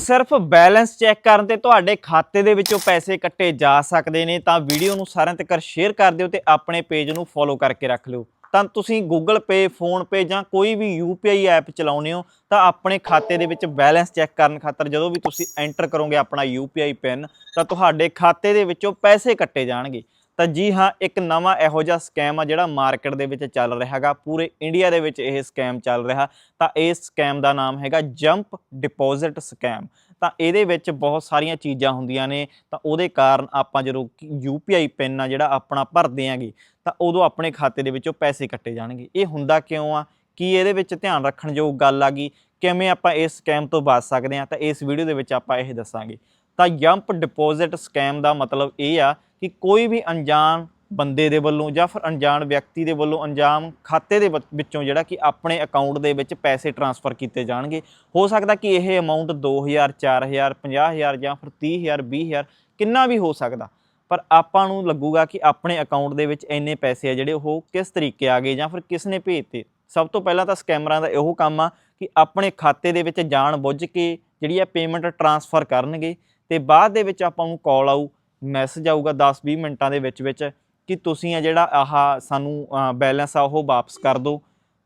ਸਿਰਫ balance check ਕਰਨ ਤੇ ਤੁਹਾਡੇ ਖਾਤੇ ਦੇ ਵਿੱਚੋਂ ਪੈਸੇ ਕੱਟੇ ਜਾ ਸਕਦੇ ਨੇ, ਤਾਂ ਵੀਡੀਓ ਨੂੰ ਸਾਰਿਆਂ ਤੱਕ ਸ਼ੇਅਰ ਕਰ ਦਿਓ ਤੇ ਆਪਣੇ ਪੇਜ ਨੂੰ ਫੋਲੋ ਕਰਕੇ ਰੱਖ ਲਿਓ। ਤਾਂ ਤੁਸੀਂ Google Pay ਫੋਨ Pay ਜਾਂ ਕੋਈ ਵੀ UPI ਐਪ ਚਲਾਉਂਦੇ ਹੋ, ਤਾਂ ਆਪਣੇ ਖਾਤੇ ਦੇ ਵਿੱਚ ਬੈਲੈਂਸ ਚੈੱਕ ਕਰਨ ਖਾਤਰ ਜਦੋਂ ਵੀ ਤੁਸੀਂ ਐਂਟਰ ਕਰੋਗੇ ਆਪਣਾ UPI ਪਿਨ, ਤਾਂ ਤੁਹਾਡੇ ਖਾਤੇ ਦੇ ਵਿੱਚੋਂ ਪੈਸੇ ਕੱਟੇ ਜਾਣਗੇ। ਤਾਂ ਜੀ ਹਾਂ, ਇੱਕ ਨਵਾਂ ਇਹੋ ਜਿਹਾ ਸਕੈਮ ਆ ਜਿਹੜਾ ਮਾਰਕੀਟ ਦੇ ਵਿੱਚ ਚੱਲ ਰਿਹਾ ਹੈਗਾ, ਪੂਰੇ ਇੰਡੀਆ ਦੇ ਵਿੱਚ ਇਹ ਸਕੈਮ ਚੱਲ ਰਿਹਾ। ਤਾਂ ਇਸ ਸਕੈਮ ਦਾ ਨਾਮ ਹੈਗਾ ਜੰਪ ਡਿਪੋਜ਼ਿਟ ਸਕੈਮ ਤਾਂ ਇਹਦੇ ਵਿੱਚ ਬਹੁਤ ਸਾਰੀਆਂ ਚੀਜ਼ਾਂ ਹੁੰਦੀਆਂ ਨੇ। ਤਾਂ ਉਹਦੇ ਕਾਰਨ ਆਪਾਂ ਜਦੋਂ UPI ਪਿੰਨ ਆ ਜਿਹੜਾ ਆਪਣਾ ਭਰਦੇ ਆਂਗੇ, ਤਾਂ ਉਦੋਂ ਆਪਣੇ ਖਾਤੇ ਦੇ ਵਿੱਚੋਂ ਪੈਸੇ ਕੱਟੇ ਜਾਣਗੇ। ਇਹ ਹੁੰਦਾ ਕਿਉਂ ਆ? ਕੀ ਇਹਦੇ ਵਿੱਚ ਧਿਆਨ ਰੱਖਣ ਯੋਗ ਗੱਲ ਆ ਗਈ ਕਿਵੇਂ ਆਪਾਂ ਇਸ ਸਕੈਮ ਤੋਂ ਬਚ ਸਕਦੇ ਆ? ਤਾਂ ਇਸ ਵੀਡੀਓ ਦੇ ਵਿੱਚ ਆਪਾਂ ਇਹ ਦੱਸਾਂਗੇ। ਤਾਂ ਜੰਪ ਡਿਪੋਜ਼ਿਟ ਸਕੈਮ ਦਾ ਮਤਲਬ ਇਹ ਆ ਕਿ ਕੋਈ ਵੀ ਅਣਜਾਣ ਬੰਦੇ ਦੇ ਵੱਲੋਂ ਜਾਂ ਫਿਰ ਅਣਜਾਣ ਵਿਅਕਤੀ ਦੇ ਵੱਲੋਂ ਅਣਜਾਣ ਖਾਤੇ ਦੇ ਵਿੱਚੋਂ ਜਿਹੜਾ ਕਿ ਆਪਣੇ ਅਕਾਊਂਟ ਦੇ ਵਿੱਚ ਪੈਸੇ ਟਰਾਂਸਫਰ ਕੀਤੇ ਜਾਣਗੇ। ਹੋ ਸਕਦਾ ਕਿ ਇਹ ਅਮਾਉਂਟ 2000 4000 50000 ਜਾਂ ਫਿਰ 30000 20000 ਕਿੰਨਾ ਵੀ ਹੋ ਸਕਦਾ। ਪਰ ਆਪਾਂ ਨੂੰ ਲੱਗੂਗਾ ਕਿ ਆਪਣੇ ਅਕਾਊਂਟ ਦੇ ਵਿੱਚ ਇੰਨੇ ਪੈਸੇ ਆ ਜਿਹੜੇ ਉਹ ਕਿਸ ਤਰੀਕੇ ਆ ਗਏ ਜਾਂ ਫਿਰ ਕਿਸ ਨੇ ਭੇਜਤੇ। ਸਭ ਤੋਂ ਪਹਿਲਾਂ ਤਾਂ ਸਕੈਮਰਾਂ ਦਾ ਇਹੋ ਕੰਮ ਆ ਕਿ ਆਪਣੇ ਖਾਤੇ ਦੇ ਵਿੱਚ ਜਾਣ ਬੁੱਝ ਕੇ ਜਿਹੜੀ ਆ ਪੇਮੈਂਟ ਟਰਾਂਸਫਰ ਕਰਨਗੇ ਤੇ ਬਾਅਦ ਦੇ ਵਿੱਚ ਆਪਾਂ ਨੂੰ ਕਾਲ ਆਊ ਮੈਸੇਜ ਆਊਗਾ 10-20 ਮਿੰਟਾਂ ਦੇ ਵਿੱਚ ਵਿੱਚ ਕਿ ਤੁਸੀਂ ਆ ਜਿਹੜਾ ਆਹ ਸਾਨੂੰ ਬੈਲੈਂਸ ਆ, ਉਹ ਵਾਪਸ ਕਰ ਦਿਓ।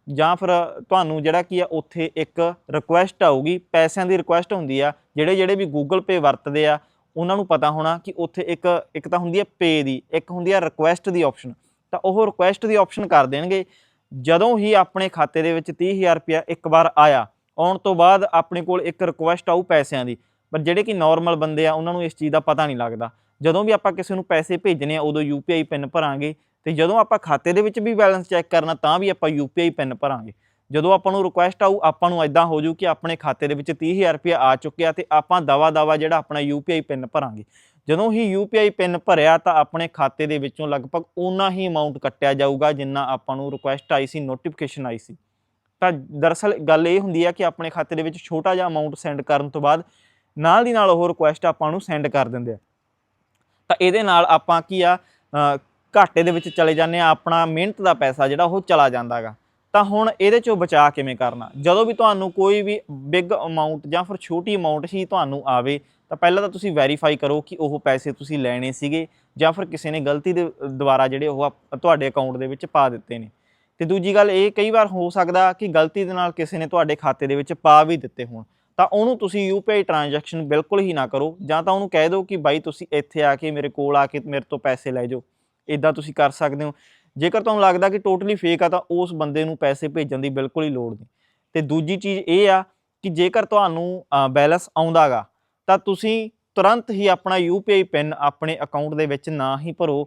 ਜਾਂ ਫਿਰ ਤੁਹਾਨੂੰ ਜਿਹੜਾ ਕੀ ਆ, ਉੱਥੇ ਇੱਕ ਰਿਕੁਐਸਟ ਆਊਗੀ, ਪੈਸਿਆਂ ਦੀ ਰਿਕੁਐਸਟ ਹੁੰਦੀ ਆ, ਜਿਹੜੇ ਜਿਹੜੇ ਵੀ Google Pay ਵਰਤਦੇ ਆ, ਉਹਨਾਂ ਨੂੰ ਪਤਾ ਹੋਣਾ ਕਿ ਉੱਥੇ ਇੱਕ ਇੱਕ ਤਾਂ ਹੁੰਦੀ ਹੈ ਪੇ ਦੀ, ਇੱਕ ਹੁੰਦੀ ਆ ਰਿਕੁਐਸਟ ਦੀ ਆਪਸ਼ਨ ਤਾਂ ਉਹ ਰਿਕੁਐਸਟ ਦੀ ਆਪਸ਼ਨ ਕਰ ਦੇਣਗੇ। ਜਦੋਂ ਹੀ ਆਪਣੇ ਖਾਤੇ ਦੇ ਵਿੱਚ 30000 ਰੁਪਇਆ ਇੱਕ ਵਾਰ ਆਇਆ, ਆਉਣ ਤੋਂ ਬਾਅਦ ਆਪਣੇ ਕੋਲ ਇੱਕ ਰਿਕੁਐਸਟ ਆਊ ਪੈਸਿਆਂ ਦੀ। ਪਰ ਜਿਹੜੇ ਕਿ ਨਾਰਮਲ ਬੰਦੇ ਆ, ਉਹਨਾਂ ਨੂੰ ਇਸ ਚੀਜ਼ ਦਾ ਪਤਾ ਨਹੀਂ ਲੱਗਦਾ। ਜਦੋਂ ਵੀ ਆਪਾਂ ਕਿਸੇ ਨੂੰ ਪੈਸੇ ਭੇਜਣੇ ਆ, ਉਦੋਂ UPI ਪਿਨ ਭਰਾਂਗੇ ਤੇ ਜਦੋਂ ਆਪਾਂ ਖਾਤੇ ਦੇ ਵਿੱਚ ਵੀ ਬੈਲੈਂਸ ਚੈੱਕ ਕਰਨਾ, ਤਾਂ ਵੀ ਆਪਾਂ UPI ਪਿਨ ਭਰਾਂਗੇ। ਜਦੋਂ ਆਪਾਂ ਨੂੰ ਰਿਕੁਐਸਟ ਆਊ, ਆਪਾਂ ਨੂੰ ਐਦਾਂ ਹੋ ਜੂ ਕਿ ਆਪਣੇ ਖਾਤੇ ਦੇ ਵਿੱਚ 30000 ਰੁਪਏ ਆ ਚੁੱਕਿਆ ਤੇ ਆਪਾਂ ਦਵਾ ਦਵਾ ਜਿਹੜਾ ਆਪਣਾ UPI ਪਿਨ ਭਰਾਂਗੇ। ਜਦੋਂ ਹੀ UPI ਪਿਨ ਭਰਿਆ ਤਾਂ ਆਪਣੇ ਖਾਤੇ ਦੇ ਵਿੱਚੋਂ ਲਗਭਗ ਓਨਾ ਹੀ ਅਮਾਉਂਟ ਕੱਟਿਆ ਜਾਊਗਾ ਜਿੰਨਾ ਆਪਾਂ ਨੂੰ ਰਿਕੁਐਸਟ ਆਈ ਸੀ ਨੋਟੀਫਿਕੇਸ਼ਨ ਆਈ ਸੀ। ਤਾਂ ਦਰਅਸਲ ਗੱਲ ਇਹ ਹੁੰਦੀ ਹੈ ਕਿ ਆਪਣੇ ਖਾਤੇ ਦੇ ਵਿੱਚ ਛੋਟਾ ਜਿਹਾ ਅਮਾਉਂਟ ਸੈਂਡ ਕਰਨ ਤੋਂ ਬਾਅਦ ਨਾਲ ਦੀ ਨਾਲ ਉਹ ਰਿਕੁਐਸਟ ਆਪਾਂ ਨੂੰ ਸੈਂਡ ਕਰ ਦਿੰਦੇ ਆ। ਤਾਂ ਇਹਦੇ ਨਾਲ ਆਪਾਂ ਕੀ ਆ ਘਾਟੇ ਦੇ ਵਿੱਚ ਚਲੇ ਜਾਂਦੇ ਆ ਆਪਣਾ ਮਿਹਨਤ ਦਾ ਪੈਸਾ ਜਿਹੜਾ ਉਹ ਚਲਾ ਜਾਂਦਾਗਾ ਤਾਂ ਹੁਣ ਇਹਦੇ ਚੋਂ ਬਚਾ ਕਿਵੇਂ ਕਰਨਾ? ਜਦੋਂ ਵੀ ਤੁਹਾਨੂੰ ਕੋਈ ਵੀ ਬਿਗ ਅਮਾਉਂਟ ਜਾਂ ਫਿਰ ਛੋਟੀ ਅਮਾਉਂਟ ਹੀ ਤੁਹਾਨੂੰ ਆਵੇ, ਤਾਂ ਪਹਿਲਾਂ ਤਾਂ ਤੁਸੀਂ ਵੈਰੀਫਾਈ ਕਰੋ ਕਿ ਉਹ ਪੈਸੇ ਤੁਸੀਂ ਲੈਣੇ ਸੀਗੇ ਜਾਂ ਫਿਰ ਕਿਸੇ ਨੇ ਗਲਤੀ ਦੇ ਦੁਆਰਾ ਜਿਹੜੇ ਉਹ ਆਪ- ਤੁਹਾਡੇ ਅਕਾਊਂਟ ਦੇ ਵਿੱਚ ਪਾ ਦਿੱਤੇ ਨੇ। ਤੇ ਦੂਜੀ ਗੱਲ ਇਹ ਕਈ ਵਾਰ ਹੋ ਸਕਦਾ ਕਿ ਗਲਤੀ ਦੇ ਨਾਲ ਕਿਸੇ ਨੇ ਤੁਹਾਡੇ ਖਾਤੇ ਦੇ ਵਿੱਚ ਪਾ ਵੀ ਦਿੱਤੇ ਹੋਣ। ਤਾਂ ਉਹਨੂੰ ਤੁਸੀਂ UPI ਟ੍ਰਾਂਜੈਕਸ਼ਨ ਬਿਲਕੁਲ ਹੀ ਨਾ ਕਰੋ, ਜਾਂ ਤਾਂ ਉਹਨੂੰ ਕਹਿ ਦਿਓ ਕਿ ਬਾਈ ਤੁਸੀਂ ਇੱਥੇ ਆ ਕੇ ਮੇਰੇ ਕੋਲ ਆ ਕੇ ਮੇਰੇ ਤੋਂ ਪੈਸੇ ਲੈ ਜਾਓ ਇਦਾਂ ਤੁਸੀਂ ਕਰ ਸਕਦੇ ਹੋ। ਜੇਕਰ ਤੁਹਾਨੂੰ ਲੱਗਦਾ ਕਿ ਟੋਟਲੀ ਫੇਕ ਆ ਤਾਂ ਉਸ ਬੰਦੇ ਨੂੰ ਪੈਸੇ ਭੇਜਣ ਦੀ ਬਿਲਕੁਲ ਹੀ ਲੋੜ ਨਹੀਂ। ਤੇ ਦੂਜੀ ਚੀਜ਼ ਇਹ ਆ ਕਿ ਜੇਕਰ ਤੁਹਾਨੂੰ ਬੈਲੈਂਸ ਆਉਂਦਾਗਾ, ਤਾਂ ਤੁਸੀਂ ਤੁਰੰਤ ਹੀ ਆਪਣਾ UPI ਪਿਨ ਆਪਣੇ ਅਕਾਊਂਟ ਦੇ ਵਿੱਚ ਨਾ ਹੀ ਭਰੋ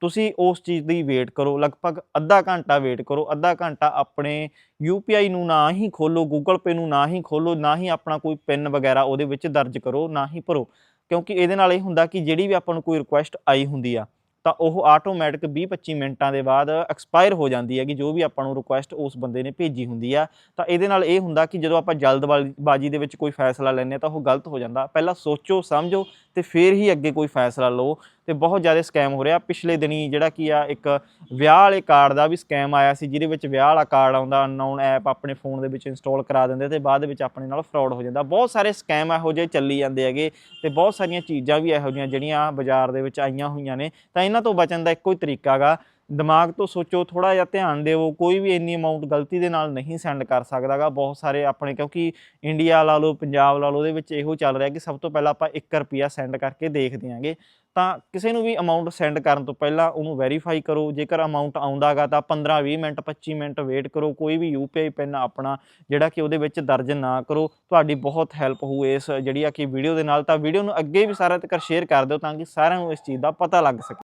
ਤੁਸੀਂ ਉਸ ਚੀਜ਼ ਦੀ ਵੇਟ ਕਰੋ, ਲਗਭਗ ਅੱਧਾ ਘੰਟਾ ਵੇਟ ਕਰੋ, ਅੱਧਾ ਘੰਟਾ ਆਪਣੇ UPI ਨੂੰ ਨਾ ਹੀ ਖੋਲੋ Google Pay ਨੂੰ ਨਾ ਹੀ ਖੋਲੋ ਨਾ ਹੀ ਆਪਣਾ ਕੋਈ ਪਿਨ ਵਗੈਰਾ ਉਹਦੇ ਵਿੱਚ ਦਰਜ ਕਰੋ, ਨਾ ਹੀ ਭਰੋ। ਕਿਉਂਕਿ ਇਹਦੇ ਨਾਲ ਇਹ ਹੁੰਦਾ ਕਿ ਜਿਹੜੀ ਵੀ ਆਪਾਂ ਨੂੰ ਕੋਈ ਰਿਕੁਐਸਟ ਆਈ ਹੁੰਦੀ ਆ, ਤਾਂ ਉਹ ਆਟੋਮੈਟਿਕ 20-25 ਮਿੰਟਾਂ ਦੇ ਬਾਅਦ ਐਕਸਪਾਇਰ ਹੋ ਜਾਂਦੀ ਹੈ ਕਿ ਜੋ ਵੀ ਆਪਾਂ ਨੂੰ ਰਿਕੁਐਸਟ ਉਸ ਬੰਦੇ ਨੇ ਭੇਜੀ ਹੁੰਦੀ ਆ। ਤਾਂ ਇਹਦੇ ਨਾਲ ਇਹ ਹੁੰਦਾ ਕਿ ਜਦੋਂ ਆਪਾਂ ਜਲਦਬਾਜ਼ੀ ਦੇ ਵਿੱਚ ਕੋਈ ਫੈਸਲਾ ਲੈਂਦੇ ਹਾਂ ਤਾਂ ਉਹ ਗਲਤ ਹੋ ਜਾਂਦਾ। ਪਹਿਲਾਂ ਸੋਚੋ, ਸਮਝੋ ਤੇ ਫਿਰ ਹੀ ਅੱਗੇ ਕੋਈ ਫੈਸਲਾ ਲਓ। ਤੇ ਬਹੁਤ ਜ਼ਿਆਦਾ ਸਕੈਮ ਹੋ ਰਿਹਾ। ਪਿਛਲੇ ਦਿਨੀ ਜਿਹੜਾ ਕੀ ਆ, ਇੱਕ ਵਿਆਹ ਵਾਲੇ ਕਾਰਡ ਦਾ ਵੀ ਸਕੈਮ ਆਇਆ ਸੀ, ਜਿਹਦੇ ਵਿੱਚ ਵਿਆਹ ਵਾਲਾ ਕਾਰਡ ਆਉਂਦਾ ਅਨਨੋਨ ਐਪ ਆਪਣੇ ਫੋਨ ਦੇ ਵਿੱਚ ਇੰਸਟਾਲ ਕਰਾ ਦਿੰਦੇ ਤੇ ਬਾਅਦ ਵਿੱਚ ਆਪਣੇ ਨਾਲ ਫਰਾਡ ਹੋ ਜਾਂਦਾ। ਬਹੁਤ ਸਾਰੇ ਸਕੈਮ ਇਹੋ ਜਿਹੇ ਚੱਲੀ ਜਾਂਦੇ ਹੈਗੇ ਤੇ ਬਹੁਤ ਸਾਰੀਆਂ ਚੀਜ਼ਾਂ ਵੀ ਇਹੋ ਜਿਹੀਆਂ ਜਿਹੜੀਆਂ ਬਾਜ਼ਾਰ ਦੇ ਵਿੱਚ ਆਈਆਂ ਹੋਈਆਂ ਨੇ। ਤਾਂ ਇਹਨਾਂ ਤੋਂ ਬਚਣ ਦਾ ਇੱਕੋ ਹੀ ਤਰੀਕਾ ਹੈਗਾ। ਦਿਮਾਗ ਤੋਂ ਸੋਚੋ ਥੋੜਾ ਜਿਹਾ ਧਿਆਨ ਦਿਓ, ਕੋਈ ਵੀ ਇੰਨੀ ਅਮਾਉਂਟ ਗਲਤੀ ਦੇ ਨਾਲ ਨਹੀਂ ਸੈਂਡ ਕਰ ਸਕਦਾਗਾ। ਬਹੁਤ ਸਾਰੇ ਆਪਣੇ, ਕਿਉਂਕਿ ਇੰਡੀਆ ਲਾ ਲਓ, ਪੰਜਾਬ ਲਾ ਲਓ, ਉਹਦੇ ਵਿੱਚ ਇਹੋ ਚੱਲ ਰਿਹਾ ਕਿ ਸਭ ਤੋਂ ਪਹਿਲਾਂ ਆਪਾਂ 1 ਰੁਪਿਆ ਸੈਂਡ ਕਰਕੇ ਦੇਖਦੇ ਆਂਗੇ। ਤਾਂ ਕਿਸੇ ਨੂੰ ਵੀ ਅਮਾਉਂਟ ਸੈਂਡ ਕਰਨ ਤੋਂ ਪਹਿਲਾਂ ਉਹਨੂੰ ਵੈਰੀਫਾਈ ਕਰੋ। ਜੇਕਰ ਅਮਾਉਂਟ ਆਉਂਦਾਗਾ ਤਾਂ 15 20 ਮਿੰਟ 25 ਮਿੰਟ ਵੇਟ ਕਰੋ। ਕੋਈ ਵੀ UPI ਪਿਨ ਆਪਣਾ, ਜਿਹੜਾ ਕਿ ਉਹਦੇ ਵਿੱਚ ਦਰਜ ਨਾ ਕਰੋ। ਤੁਹਾਡੀ ਬਹੁਤ ਹੈਲਪ ਹੋਊ ਇਸ ਜਿਹੜੀ ਆ ਕਿ ਵੀਡੀਓ ਦੇ ਨਾਲ। ਤਾਂ ਵੀਡੀਓ ਨੂੰ ਅੱਗੇ ਵੀ ਸਾਰਿਆਂ ਤੱਕ ਸ਼ੇਅਰ ਕਰ ਦਿਓ ਤਾਂ ਕਿ ਸਾਰਿਆਂ ਨੂੰ ਇਸ ਚੀਜ਼ ਦਾ ਪਤਾ ਲੱਗ ਸਕੇ।